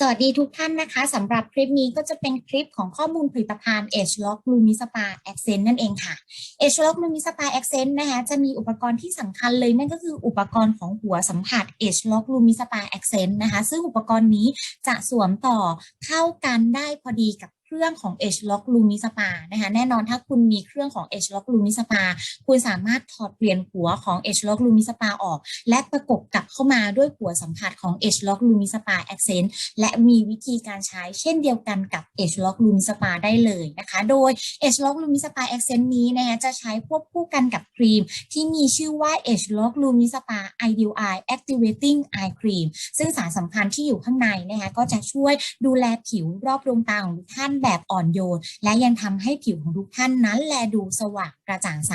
สวัสดีทุกท่านนะคะสำหรับคลิปนี้ก็จะเป็นคลิปของข้อมูลผลิตภัณฑ์ Edge Lock Lumi Spa Accent นั่นเองค่ะ Edge Lock Lumi Spa Accent นะคะจะมีอุปกรณ์ที่สำคัญเลยนั่นก็คืออุปกรณ์ของหัวสัมผัส Edge Lock Lumi Spa Accent นะคะ ซึ่งอุปกรณ์นี้จะสวมต่อเข้ากันได้พอดีกับ เครื่องของ Edge Lock Lumi Spa นะคะแน่นอนถ้าคุณมีเครื่องของ Edge Lock Lumi Spa คุณสามารถถอดเปลี่ยนหัวของ Edge Lock Lumi Spa ออก และประกบกลับเข้ามาด้วยหัวสัมผัสของ Edge Lock Lumi Spa Accent และมีวิธีการใช้เช่นเดียวกันกับ Edge Lock Lumi Spa ได้เลยนะคะ โดย Edge Lock Lumi Spa Accent นี้นะคะจะใช้ควบคู่กันกับครีม ที่มีชื่อว่า Edge Lock Lumi Spa Ideal Eye Activating Eye Cream ซึ่งสารสำคัญที่อยู่ข้างในนะคะก็จะช่วยดูแลผิวรอบดวงตาของท่านแบบอ่อนโยน และยังทำให้ผิวของทุกท่านนั้นแลดูสว่างกระจ่างใส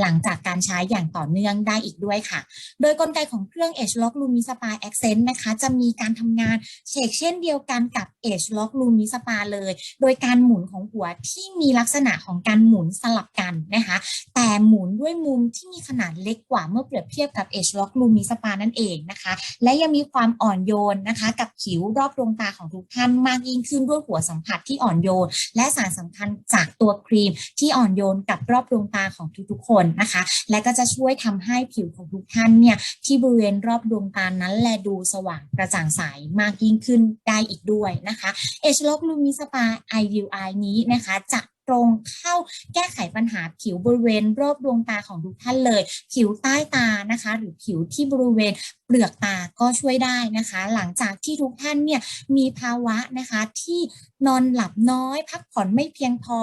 หลังจากการใช้อย่างต่อเนื่องได้อีกด้วยค่ะ โดยกลไกของเครื่อง Edge Lock Lumi Spa Accent นะคะ จะมีการทำงานเชกเช่นเดียวกันกับ Edge Lock Lumi Spa เลย โดยการหมุนของหัวที่มีลักษณะของการหมุนสลับกันนะคะ แต่หมุนด้วยมุมที่มีขนาดเล็กกว่าเมื่อเปรียบเทียบกับ Edge Lock Lumi Spa นั่นเองนะคะ และยังมีความอ่อนโยนนะคะ กับผิวรอบดวงตาของทุกท่านมากยิ่งขึ้นด้วยหัวสัมผัสที่อ่อนโยน และสารสำคัญจากตัวครีมที่อ่อนโยนกับรอบดวงตาของทุกๆคนนะคะ และก็จะช่วยทำให้ผิวของทุกท่านเนี่ยที่บริเวณรอบดวงตานั้นแลดูสว่างกระจ่างใสมากยิ่งขึ้นได้อีกด้วยนะคะเอชล็อกลูมิสปาไอวนี้นะคะจะ รงเข้าแก้ไขปัญหาผิวบริเวณรอบดวงตาของทุกท่านเลย ผิวใต้ตานะคะ หรือผิวที่บริเวณเปลือกตาก็ช่วยได้นะคะ หลังจากที่ทุกท่านเนี่ยมีภาวะนะคะที่นอนหลับน้อย พักผ่อนไม่เพียงพอ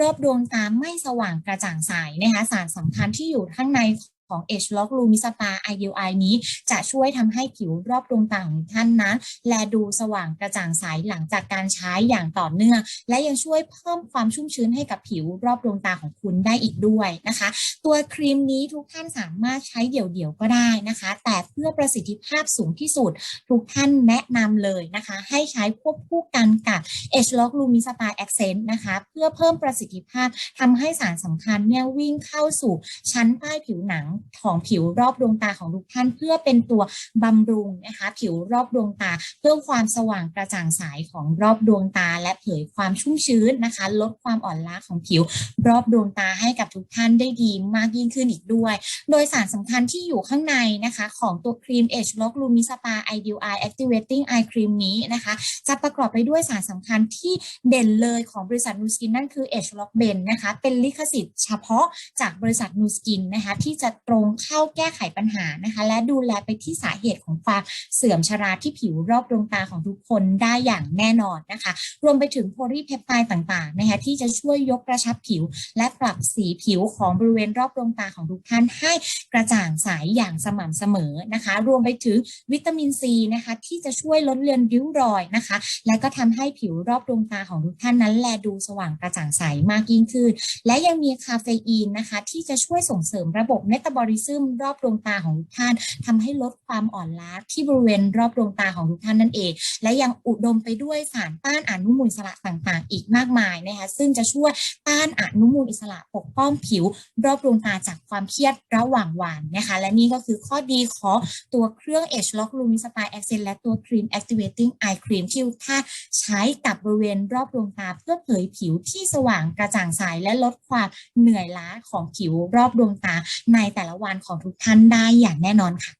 รอบดวงตาไม่สว่างกระจ่างใสนะคะ สารสำคัญที่อยู่ข้างใน ของ Edge Lock Lumi Spa IUI นี้จะช่วยทำให้ผิวรอบดวงตาของท่านนั้น แลดูสว่างกระจ่างใสหลังจากการใช้อย่างต่อเนื่อง และยังช่วยเพิ่มความชุ่มชื้นให้กับผิวรอบดวงตาของคุณได้อีกด้วยนะคะ ตัวครีมนี้ทุกท่านสามารถใช้เดี่ยวๆก็ได้นะคะ แต่เพื่อประสิทธิภาพสูงที่สุด ทุกท่านแนะนำเลยนะคะ ให้ใช้ควบคู่กันกับ Edge Lock Lumi Spa Accent นะคะเพื่อเพิ่มประสิทธิภาพทำให้สารสำคัญเนี่ยวิ่งเข้าสู่ชั้นใต้ผิวหนังของผิวรอบดวงตาของทุกท่าน เพื่อเป็นตัวบำรุงนะคะผิวรอบดวงตา เพิ่มความสว่างกระจ่างใสของรอบดวงตา และเผยความชุ่มชื้นนะคะ ลดความอ่อนล้าของผิวรอบดวงตาให้กับทุกท่านได้ดีมากยิ่งขึ้นอีกด้วย โดยสารสำคัญที่อยู่ข้างในนะคะของตัวครีม Edge Lock Lumi Spa Ideal Eye Activating Eye Cream นี้นะคะ จะประกอบไปด้วยสารสำคัญที่เด่นเลยของบริษัทนูสกินนั่นคือ Edge Lock Ben นะคะ เป็นลิขสิทธิ์เฉพาะจากบริษัทนูสกินนะคะที่จะตรงเข้าแก้ไขปัญหานะคะ และดูแลไปที่สาเหตุของความเสื่อมชราที่ผิวรอบดวงตาของทุกคนได้อย่างแน่นอนนะคะ รวมไปถึงโพลีเพปไทด์ต่างๆนะคะที่จะช่วยยกกระชับผิว และปรับสีผิวของบริเวณรอบดวงตาของทุกท่านให้กระจ่างใสอย่างสม่ำเสมอนะคะ รวมไปถึงวิตามินซีนะคะที่จะช่วยลดเลือนริ้วรอยนะคะ และก็ทำให้ผิวรอบดวงตาของทุกท่านนั้นแลดูสว่างกระจ่างใสมากยิ่งขึ้น และยังมีคาเฟอีนนะคะที่จะช่วยส่งเสริมระบบเมตาบอลิซึมรอบดวงตาของทุกท่านทำให้ลดความอ่อนล้าที่บริเวณรอบดวงตาของทุกท่านนั่นเอง และยังอุดมไปด้วยสารต้านอนุมูลอิสระต่างๆ อีกมากมายนะคะซึ่งจะช่วยต้านอนุมูลอิสระปกป้องผิว รอบดวงตาจากความเครียดระหว่างวันนะคะและนี่ก็คือข้อดีของตัวเครื่อง Edge Lock Lumi Spa Accent และตัวครีม Activating Eye Cream ที่ทุกท่านใช้กับบริเวณรอบดวงตาเพื่อเผยผิวที่สว่างกระจ่างใสและลดความเหนื่อยล้าของผิวรอบดวงตาในแต่ละวันของทุกท่านได้อย่างแน่นอนค่ะ